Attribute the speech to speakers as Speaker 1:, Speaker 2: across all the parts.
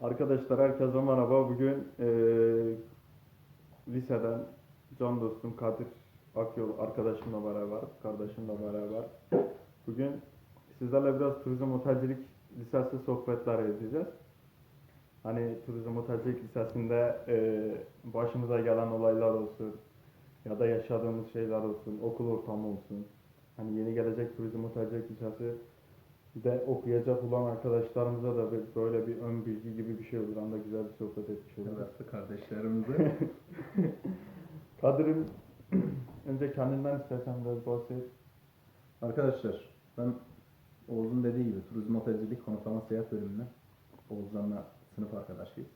Speaker 1: Arkadaşlar herkese merhaba. Bugün eee liseden can dostum Kadir Akyol arkadaşımla beraber, kardeşimle beraber bugün sizlerle biraz turizm otelcilik lisesi sohbetler edeceğiz. Hani turizm otelcilik lisesinde eee, başımıza gelen olaylar olsun ya da yaşadığımız şeyler olsun, okul ortamı olsun. Hani yeni gelecek turizm otelcilik lisesi de okuyacak olan arkadaşlarımıza da bir, böyle bir ön bilgi gibi bir şey olur. Anda güzel bir sohbet etmiş oluruz.
Speaker 2: Evet kardeşlerimize.
Speaker 1: Kadir'im önce kendinden istersen biraz bahset.
Speaker 2: Arkadaşlar ben Oğuz'un dediği gibi turizm otelcilik konaklama seyahat bölümünde Oğuz'la sınıf arkadaşıyız.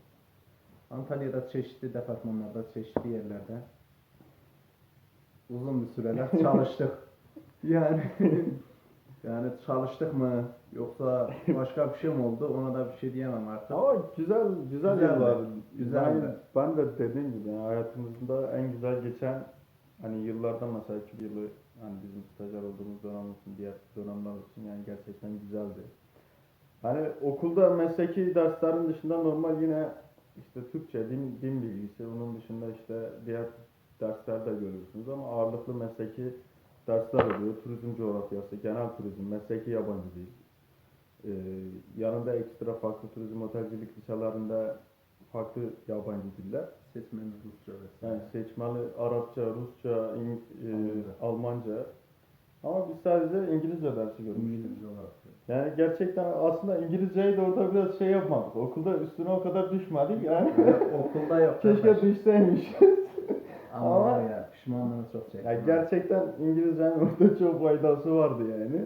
Speaker 2: Antalya'da çeşitli departmanlarda, çeşitli yerlerde uzun bir süreler çalıştık. Yani yani çalıştık mı yoksa başka bir şey mi oldu ona da bir şey diyemem artık.
Speaker 1: Ama güzel güzel
Speaker 2: Güzeldi,
Speaker 1: yıllar.
Speaker 2: güzeldi.
Speaker 1: Ben, ben de dediğim gibi yani hayatımızda en güzel geçen hani yıllardan mesela iki yılı hani bizim stajyer olduğumuz dönem olsun, diğer dönemler olsun yani gerçekten güzeldi. Hani okulda mesleki derslerin dışında normal yine işte Türkçe, din, din bilgisi, onun dışında işte diğer dersler de görüyorsunuz ama ağırlıklı mesleki dersler oluyor. Turizm coğrafyası, genel turizm, mesleki yabancı dil. Ee, yanında ekstra farklı turizm otelcilik liselerinde farklı yabancı diller.
Speaker 2: Seçmeni Rusça vesaire.
Speaker 1: Yani seçmeli Arapça, Rusça, İng- e,
Speaker 2: Almanca.
Speaker 1: Almanca. Ama biz sadece İngilizce dersi görmüştük.
Speaker 2: İngilizce olarak.
Speaker 1: Yani gerçekten aslında İngilizceyi de orada biraz şey yapmadık. Okulda üstüne o kadar düşmedik yani.
Speaker 2: Yani okulda yok.
Speaker 1: Keşke düşseymiş.
Speaker 2: Ama
Speaker 1: Ama-
Speaker 2: var ya pişmanlığını çok çektim.
Speaker 1: yani gerçekten İngilizcenin orada çok faydası vardı yani.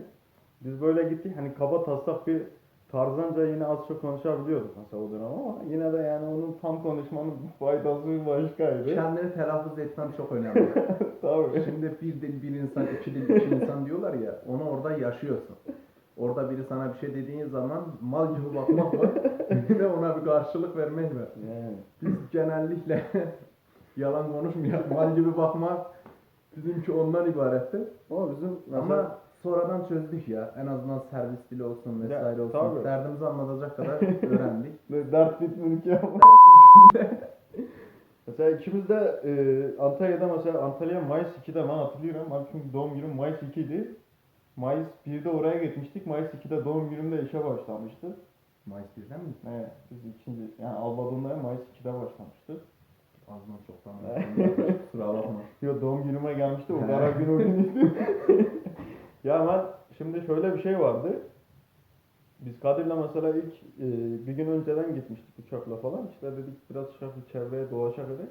Speaker 1: Biz böyle gittik hani kaba taslak bir tarzanca yine az çok konuşabiliyorduk mesela o dönem ama yine de yani onun tam konuşmanın faydası bir başkaydı.
Speaker 2: Kendini telaffuz etmem çok önemli.
Speaker 1: Tabii.
Speaker 2: Şimdi bir dil bir insan, iki dil iki insan diyorlar ya, onu orada yaşıyorsun. Orada biri sana bir şey dediğin zaman mal gibi bakmak var. de ona bir karşılık vermek var.
Speaker 1: Yani.
Speaker 2: Biz genellikle yalan konuşmayak, mal gibi bakmak bizimki ondan ibaretti.
Speaker 1: Ama bizim mesela
Speaker 2: Ama sonradan çözdük ya. En azından servis dili olsun vesaire olsun.
Speaker 1: tabii.
Speaker 2: Derdimizi anlatacak kadar öğrendik.
Speaker 1: Dert bitmedik ya. mesela ikimiz de e, Antalya'da mesela Antalya Mayıs 2'de ben hatırlıyorum. Ben çünkü doğum günüm Mayıs 2'ydi. Mayıs 1'de oraya gitmiştik. Mayıs 2'de doğum günümde işe başlamıştı.
Speaker 2: Mayıs 1'den mi?
Speaker 1: Evet, biz ikinci, yani Albadon'da Mayıs 2'de başlamıştık.
Speaker 2: Ağzından çoktan Kusura bakma.
Speaker 1: Yo doğum günüme gelmişti, o kara gün o günüydü. ya ben, şimdi şöyle bir şey vardı. Biz Kadir'le mesela ilk e, bir gün önceden gitmiştik uçakla falan. İşte dedik biraz şöyle çevreye dolaşak dedik.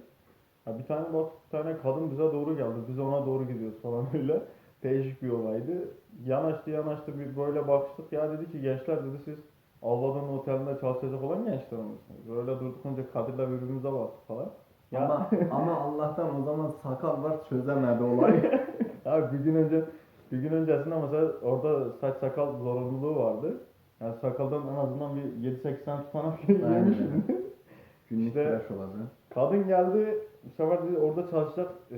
Speaker 1: Ha, bir tane bak, bir tane kadın bize doğru geldi. Biz ona doğru gidiyoruz falan öyle. Değişik bir olaydı. Yanaştı yanaştı bir böyle bakıştık. Ya dedi ki gençler dedi siz Albadon Oteli'nde çalışacak olan gençler misiniz? Böyle durduk önce Kadir'le birbirimize baktık falan. Ya,
Speaker 2: Ama, ama Allah'tan o zaman sakal var çözemedi olayı.
Speaker 1: Abi bir gün önce bir gün öncesinde mesela orada saç sakal zorunluluğu vardı. Yani sakaldan en azından bir 7-8 tane falan
Speaker 2: Aynen
Speaker 1: yemişim.
Speaker 2: Günlük
Speaker 1: İşte-. Kadın geldi bu sefer dedi orada çalışacak e,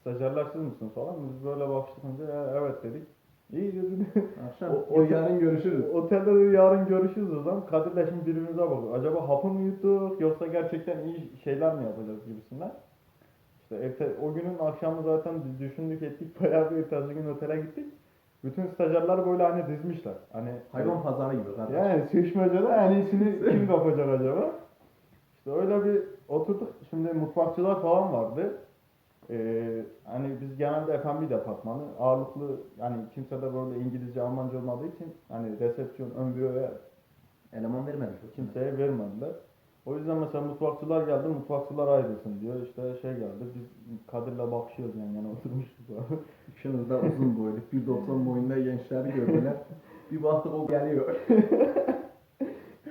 Speaker 1: stajyerler siz misiniz falan. Biz böyle bakıştık önce "Ya, evet dedik. İyi dedi.
Speaker 2: Akşam
Speaker 1: O-
Speaker 2: o, yarın görüşürüz.
Speaker 1: Otelde dedi yarın görüşürüz o zaman. Kadir'le şimdi birbirimize bakıyoruz. Acaba hapı mı yuttuk yoksa gerçekten iyi şeyler mi yapacağız gibisinden. İşte erte, o günün akşamı zaten düşündük ettik. Bayağı bir ertesi gün otele gittik. Bütün stajyerler böyle hani dizmişler. Hani
Speaker 2: Hayvan pazarı gibi kardeş.
Speaker 1: yani seçmecede en iyisini kim kapacak acaba? İşte öyle bir oturduk. Şimdi mutfakçılar falan vardı. Ee, hani biz genelde F&B departmanı ağırlıklı yani kimse de böyle İngilizce, Almanca olmadığı için hani resepsiyon, ön büroya
Speaker 2: Eleman vermemiş.
Speaker 1: kimseye vermediler. O yüzden mesela mutfakçılar geldi, mutfakçılar ayrılsın diyor. İşte şey geldi, biz Kadir'le bakışıyoruz yan yana oturmuşuz abi.
Speaker 2: İkimiz de uzun boylu. 1.90 boyunda gençler gördüler. bir baktık o geliyor.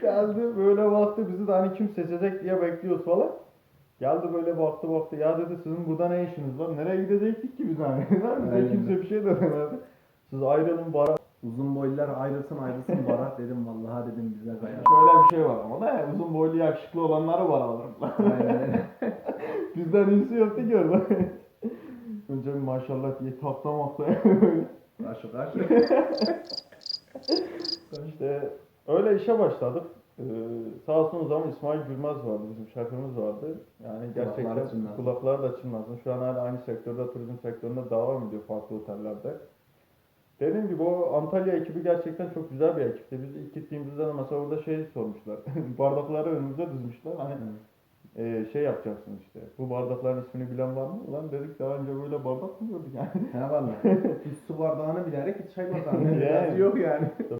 Speaker 1: Geldi böyle baktı bizi de hani kim seçecek diye bekliyoruz falan. Geldi böyle baktı baktı ya dedi sizin burada ne işiniz var? Nereye gidecektik ki biz hani? Bize kimse bir şey de demedi. Siz ayrılın bara.
Speaker 2: Uzun boylular ayrılsın ayrılsın Barat dedim vallahi dedim bize kayar.
Speaker 1: Şöyle bir şey var ama da uzun boylu yakışıklı olanları var.
Speaker 2: Aynen öyle.
Speaker 1: Bizden iyisi yoktu ki orada. Önce bir maşallah diye tahta mahta
Speaker 2: Kaşı kaşı.
Speaker 1: işte öyle işe başladık. Ee, sağ olsun o zaman İsmail Gülmez vardı, bizim şefimiz vardı. Yani gerçekten
Speaker 2: Kulakları çınlasın.
Speaker 1: kulakları da çınlasın. Şu an hala aynı sektörde, turizm sektöründe devam ediyor farklı otellerde. Dediğim gibi o Antalya ekibi gerçekten çok güzel bir ekipti. Biz ilk gittiğimizde de mesela orada şey sormuşlar. Bardakları önümüze dizmişler. Hani e, şey yapacaksın işte. Bu bardakların ismini bilen var mı? Ulan dedik daha önce böyle bardak mı gördük yani.
Speaker 2: Ha valla. Biz su bardağını bilerek çay bardağını.
Speaker 1: Yani.
Speaker 2: Yok yani.